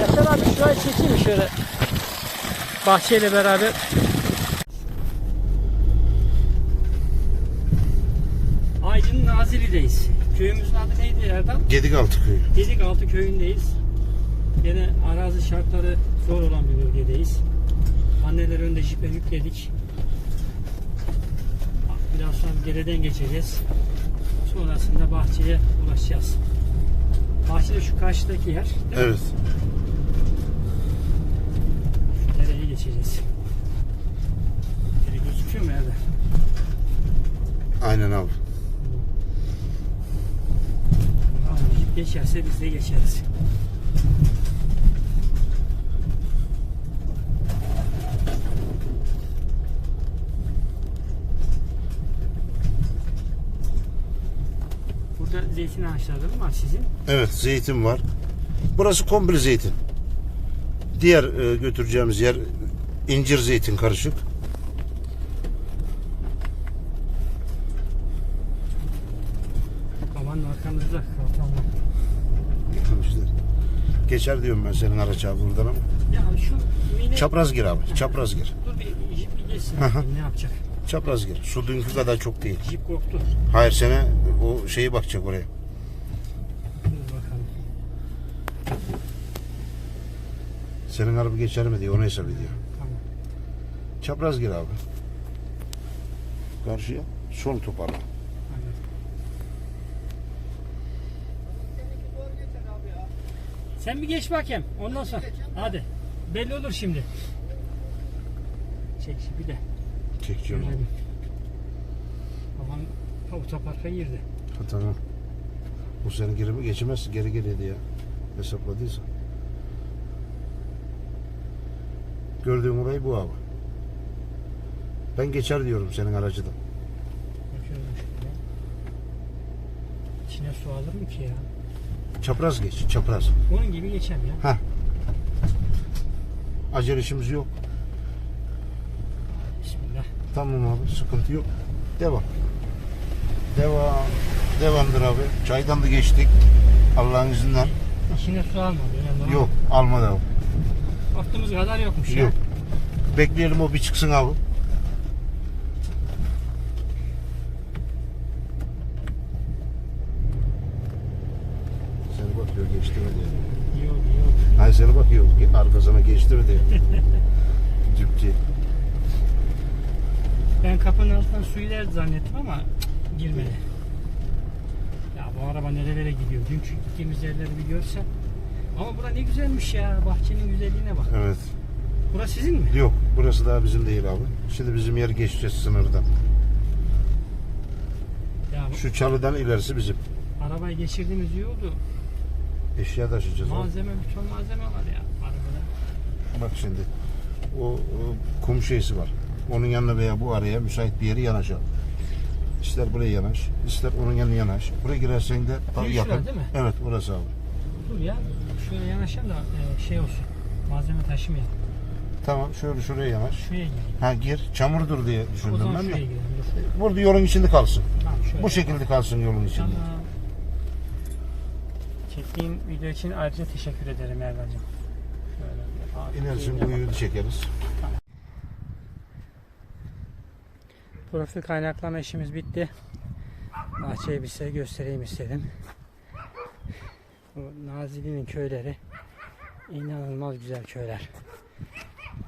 Yaşar abi şurayı çekeyim şöyle. Bahçeyle beraber. Aydın Nazilli'deyiz. Köyümüzün adı neydi Erdal? Gedigaltı köyü. Gedigaltı köyündeyiz. Yine arazi şartları zor olan bir bölgedeyiz. Anneler önde jipe yükledik. Biraz sonra dereden geçeceğiz. Sonrasında bahçeye ulaşacağız. Bahçede şu karşıdaki yer. Evet. Şu dereyi geçeceğiz. Dere gözüküyor mu Erdal? Aynen abi. Jip geçerse biz de geçeriz. Burada zeytin ağaçları var sizin? Evet zeytin var. Burası komple zeytin. Diğer e, götüreceğimiz yer incir zeytin karışık. Babanın arkamızda. İşte geçer diyorum ben senin araç abi buradan ama. Ya şu mini... Çapraz gir abi. Çapraz gir. Dur bir jip bir geçsin. Ne yapacak? Çapraz gir. Su dünkü kadar çok değil. Jip korktu. Hayır sene o şeyi bakacak oraya. Senin araba geçer mi diye onu hesap ediyor. Tamam. Çapraz gir abi. Karşıya. Sol toparla. Sen bir geç bakayım. Ondan sonra. Hadi. Belli olur şimdi. Çek bir de. Çekeceğim abi. Görelim. Babam otoparka girdi. Ha, tamam. Bu seni geri geçemez. Geri geliyordu ya. Hesapladıysa. Gördüğün olay bu abi. Ben geçer diyorum senin aracıdan. Bakıyorum şöyle. İçine su alır mı ki ya? Çapraz geç. Çapraz. Onun gibi geçem ya. Ha. Acele işimiz yok. Tamam abi. Sıkıntı yok. Devam. Devam. Devamdır abi. Çaydan da geçtik. Allah'ın izniyle. İçine su almadı. Önemli. Yok. Almadı abi. Baktığımız kadar yokmuş ya. Yok. Bekleyelim o bir çıksın abi. Seni bakıyor geçti mi diye. Yok yok. Hayır seni bakıyor arkasına geçti mi diye. Cüpçi. Kapının altından su ilerdi zannettim ama cık, girmedi. Ya bu araba nerelere gidiyor? Dünkü gittiğimiz yerleri bir görsen. Ama bura ne güzelmiş ya. Bahçenin güzelliğine bak. Evet. Burası sizin mi? Yok burası daha bizim değil abi. Şimdi bizim yer geçeceğiz sınırdan. Ya bu Şu çalıdan ilerisi bizim. arabayı geçirdiğimiz iyi oldu. Eşya taşıyacağız abi. Malzeme, bütün malzeme var ya arabada. Bak şimdi. O, o kum şeysi var. Onun yanına veya bu araya müsait bir yeri yanaşalım. İster buraya yanaş, ister onun yanına yanaş. Buraya girersen de tam Şu yakın. şurada değil mi? Evet orası abi. Dur ya. Şöyle yanaşalım da e, şey olsun. Malzeme taşımayalım. Tamam şöyle şuraya yanaş. Şuraya girelim. Ha gir çamurdur diye O düşündüm zaman ben şuraya de. girelim. Dur. Burada yolun içinde kalsın. Tamam şöyle. Bu şekilde kalsın yolun içinde. Tamam. Çektiğin video için ayrıca teşekkür ederim. Şöyle bir İnersin abi, kuyuyu çekeriz. Profil kaynaklama işimiz bitti. Bahçeyi bir size göstereyim istedim. Nazilli'nin köyleri inanılmaz güzel köyler.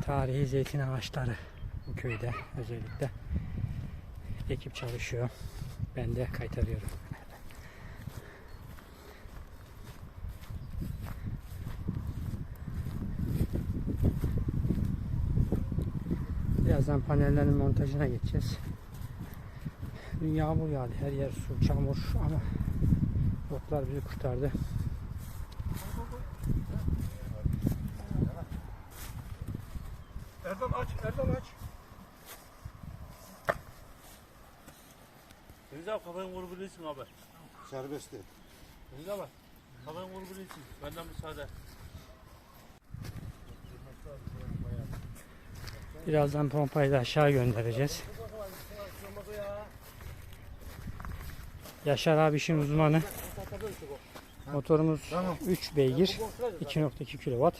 Tarihi zeytin ağaçları bu köyde özellikle. Ekip çalışıyor. Ben de kaytarıyorum. Birazdan panellerin montajına geçeceğiz. Dün yağmur yağdı. Her yer su, çamur ama botlar bizi kurtardı. Erdal aç, Erdal aç. Deniz abi kafayı vurabilirsin abi. Serbest değil. Deniz abi kafayı vurabilirsin. Benden müsaade. Birazdan pompayı da aşağı göndereceğiz. Yaşar abi işin uzmanı. Motorumuz 3 beygir 2.2 kW.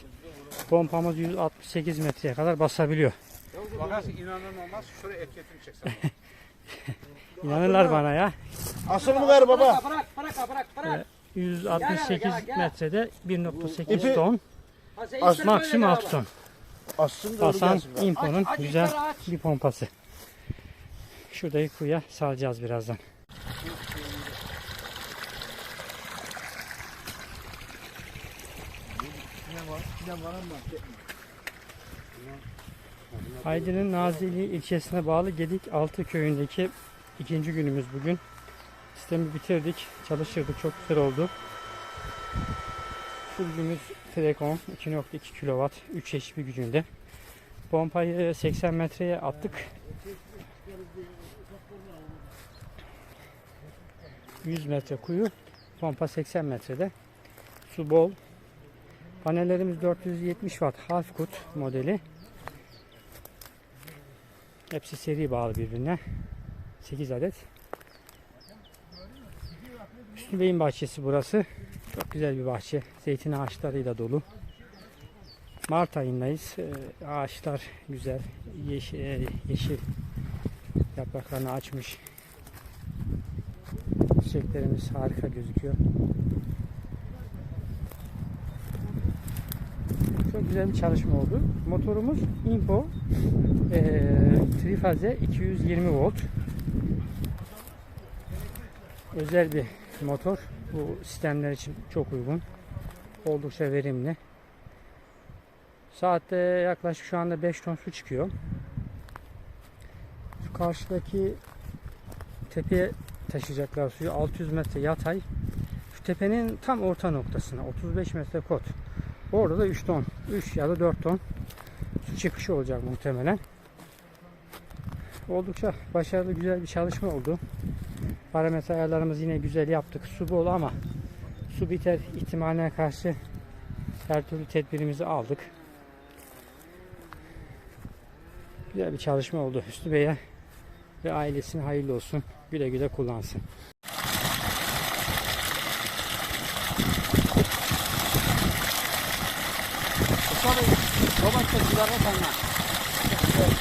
Pompamız 168 metreye kadar basabiliyor. Bakarsın olmaz. Şuraya etiketini çeksen. İnanırlar bana ya. Asıl mı ver baba? Bırak bırak bırak bırak. 168 Gel, gel, gel. metrede 1.8 İpi- ton. As Maksimum 6 ton. Assın da öyle Hasan gelsin. be. Impo'nun güzel bir pompası. Şuradaki kuyuya salacağız birazdan. Aydın'ın Nazilli ilçesine bağlı Gedik Altı köyündeki ikinci günümüz bugün. Sistemi bitirdik. Çalıştırdık. Çok güzel oldu. Sürücümüz Frekon 2.2 kW 3 HP gücünde. Pompayı 80 metreye attık. 100 metre kuyu. Pompa 80 metrede. Su bol. Panellerimiz 470 watt Halfcut modeli. Hepsi seri bağlı birbirine. 8 adet. Hüsnü Bey'in bahçesi burası. Çok güzel bir bahçe. Zeytin ağaçlarıyla dolu. Mart ayındayız. Ee, Ağaçlar güzel. Yeşil, e, yeşil yapraklarını açmış. Çiçeklerimiz harika gözüküyor. Çok güzel bir çalışma oldu. Motorumuz Impo eee trifaze 220 volt. Özel bir motor. Bu sistemler için çok uygun. Oldukça verimli. Saatte yaklaşık şu anda 5 ton su çıkıyor. Şu karşıdaki tepeye taşıyacaklar suyu 600 metre yatay. Şu tepenin tam orta noktasına 35 metre kot. Orada da 3 ton, 3 ya da 4 ton su çıkışı olacak muhtemelen. Oldukça başarılı güzel bir çalışma oldu. Parametre ayarlarımızı yine güzel yaptık. Su bol ama su biter ihtimaline karşı her türlü tedbirimizi aldık. Güzel bir çalışma oldu. Hüsnü Bey'e ve ailesine hayırlı olsun. Güle güle kullansın. Baban çok güzel